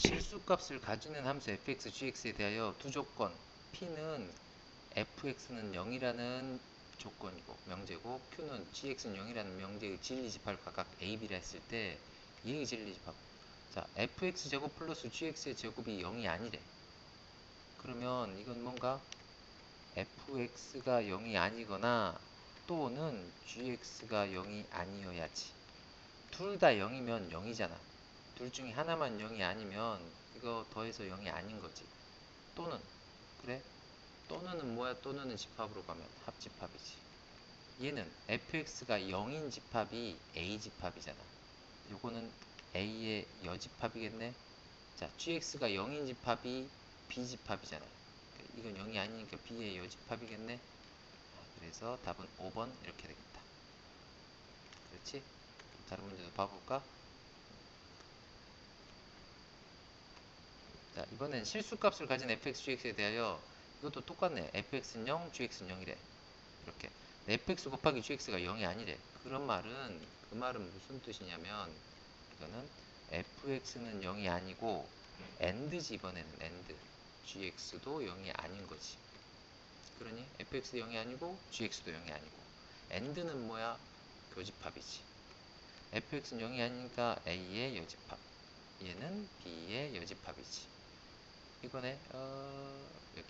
실수값을 가지는 함수 fx, gx에 대하여 두 조건 p는 fx는 0이라는 조건이고 명제고 q는 gx는 0이라는 명제의 진리집합을 각각 a, b라 했을 때 이의 진리집합 자 fx 제곱 플러스 gx의 제곱이 0이 아니래. 그러면 이건 뭔가? fx가 0이 아니거나 또는 gx가 0이 아니어야지. 둘 다 0이면 0이잖아 둘 중에 하나만 0이 아니면 이거 더해서 0이 아닌 거지. 또는 그래? 또는은 뭐야? 또는은 집합으로 가면 합집합이지. 얘는 fx가 0인 집합이 a 집합이잖아. 요거는 a의 여집합이겠네. 자, gx가 0인 집합이 b 집합이잖아. 이건 0이 아니니까 b의 여집합이겠네. 그래서 답은 5번 이렇게 되겠다. 그렇지? 다른 문제도 봐볼까? 자, 이번엔 실수값을 가진 fx, gx에 대하여 이것도 똑같네. fx는 0, gx는 0이래. 이렇게. fx 곱하기 gx가 0이 아니래. 그런 말은 그 말은 무슨 뜻이냐면 이거는 fx는 0이 아니고 and지 이번에는 and. gx도 0이 아닌 거지. 그러니 fx도 0이 아니고 gx도 0이 아니고 and는 뭐야? 교집합이지. fx는 0이 아니니까 a의 여집합. 얘는 b의 여집합이지. 이번에 어, 여기 있다.